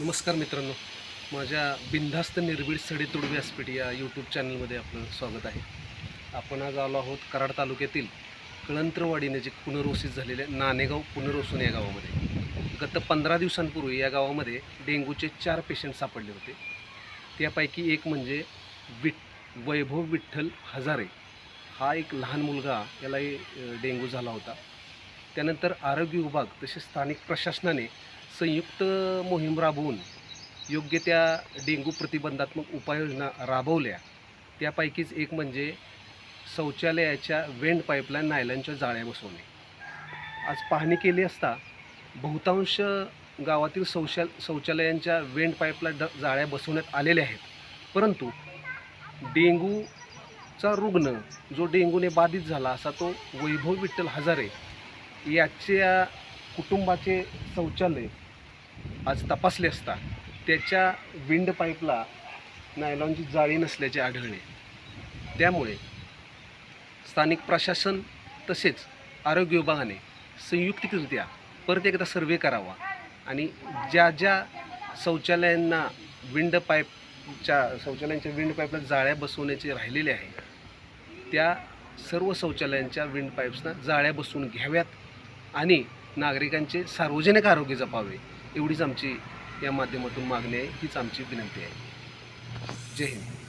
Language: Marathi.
नमस्कार मित्रांनो. माझ्या बिनधास्त निर्भीड सडेतोड व्यासपीठ या यूट्यूब चॅनलमध्ये आपलं स्वागत आहे. आपण आज आलो आहोत कराड तालुक्यातील कळंत्रवाडी नजीक पुनर्वसित झालेल्या नाणेगाव पुनर्वसून या गावामध्ये. गत पंधरा दिवसांपूर्वी या गावामध्ये डेंग्यूचे चार पेशंट सापडले होते. त्यापैकी एक म्हणजे विठ वैभव विठ्ठल हजारे हा एक लहान मुलगा यालाही डेंग्यू झाला होता. त्यानंतर आरोग्य विभाग तसेच स्थानिक प्रशासनाने संयुक्त मोहीम राबवून योग्य त्या डेंग्यू प्रतिबंधात्मक उपाययोजना राबवल्या. त्यापैकीच एक म्हणजे शौचालयाच्या वेंड पाईपलाईन नायलांच्या जाळ्या बसवणे. आज पाहणी केली असता बहुतांश गावातील शौचाल शौचालयांच्या वेंड पाईपला ड जाळ्या बसवण्यात आलेल्या आहेत. परंतु डेंगूचा रुग्ण जो डेंगूने बाधित झाला असा तो वैभव विठ्ठल हजारे याच्या कुटुंबाचे शौचालय आज तपासले असता त्याच्या विंड पाईपला नायलॉनची जाळी नसल्याचे आढळले. त्यामुळे स्थानिक प्रशासन तसेच आरोग्य विभागाने संयुक्तिकरित्या परत एकदा सर्वे करावा आणि ज्या ज्या शौचालयांना विंड पाईपच्या शौचालयांच्या विंड पाईपला जाळ्या बसवण्याचे राहिलेले आहे त्या सर्व शौचालयांच्या विंड पाईप्सना जाळ्या बसवून घ्याव्यात आणि नागरिकांचे सार्वजनिक आरोग्य जपावे. एवढीच आमची या माध्यमातून मागणी आहे हीच आमची विनंती आहे. जय हिंद.